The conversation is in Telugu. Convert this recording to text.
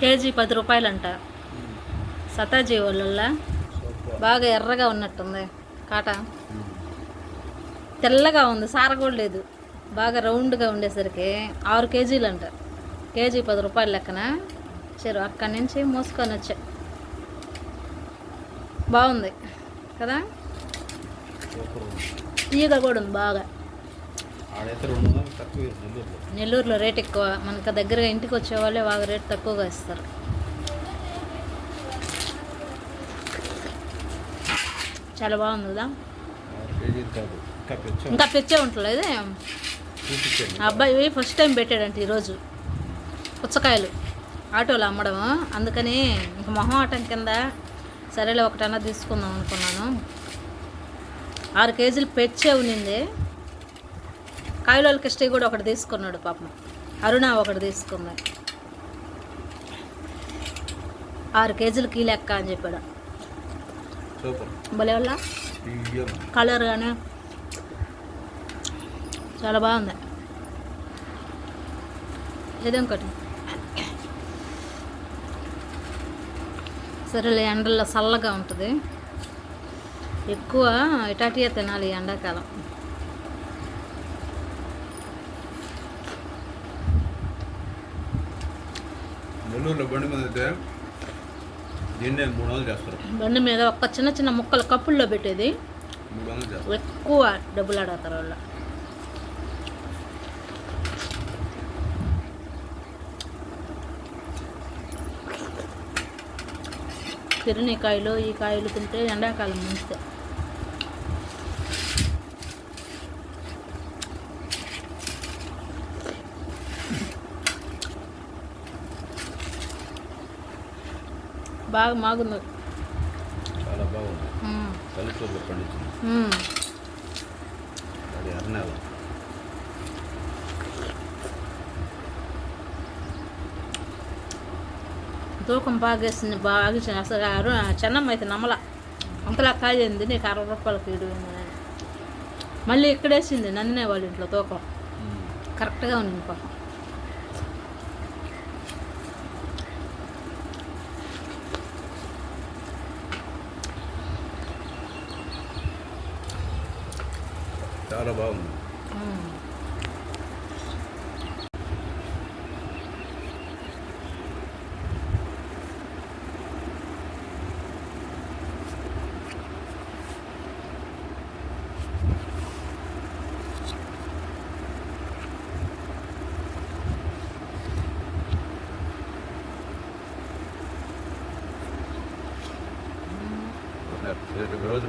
కేజీ పది రూపాయలంట. సతాజీ వాళ్ళ బాగా ఎర్రగా ఉన్నట్టుంది కాట. తెల్లగా ఉంది సార కూడా లేదు. బాగా రౌండ్గా ఉండేసరికి ఆరు కేజీలు అంట కేజీ పది రూపాయల లెక్కన. చెరు అక్కడి నుంచి మోసుకొని వచ్చా. బాగుంది కదా? ఈగ కూడా ఉంది బాగా. నెల్లూరులో. రేట్ ఎక్కువ. మనకు దగ్గరగా ఇంటికి వచ్చే వాళ్ళే బాగా రేట్ తక్కువగా ఇస్తారు. చాలా బాగుంది కదా? ఇంకా పెంచాం ఇంకా తెచ్చే ఉంటలేదు అబ్బాయి ఫస్ట్ టైం పెట్టాడంట ఈరోజు. పుచ్చకాయలు. ఆటోలో అమ్మడం. అందుకని ఇంక మొహం ఆటం కింద సరేలే ఒకటన్నా తీసుకుందాం అనుకున్నాను. ఆరు కేజీలు పెచ్చే ఉన్నింది కాయలోల కిష్టి కూడా ఒకటి తీసుకున్నాడు పాపం. అరుణ ఒకటి తీసుకుంది ఆరు కేజీలకి లెక్క అని చెప్పాడు. భలే వల్ల కలర్ కానీ చాలా బాగుంది. ఏదేం ఒకటి సరేలే ఎండల్లో చల్లగా ఉంటుంది. ఎక్కువ ఇటాటియే తినాలి ఎండాకాలం. నెల్లూరులో బండి మీద అయితే దీన్నే మూడు వందలు చేస్తారు. బండి మీద ఒక్క చిన్న చిన్న ముక్కలు కప్పుల్లో పెట్టేది. మూడు వందలు చేస్తారు. ఎక్కువ డబ్బులు ఆడతారు వాళ్ళు. తిరిని కాయలు ఈ కాయలు తింటే ఎండాకాలం మంచిదే. బాగా మాగుంది. చాలా బాగుంది. పల్లెటూరులో పండించింది. అది అర్నేల తూకం బాగేసింది బాగా చి- అసలు చెన్నమ్మ అయితే నమ్మల అంతలా కాయింది నీకు అరవై రూపాయలకి ఇడు మళ్ళీ ఇక్కడేసింది నందినే వాళ్ళ ఇంట్లో తూకం. కరెక్ట్గా ఉంది పాపం. చాలా బాగుంది మ్మ్. రోజు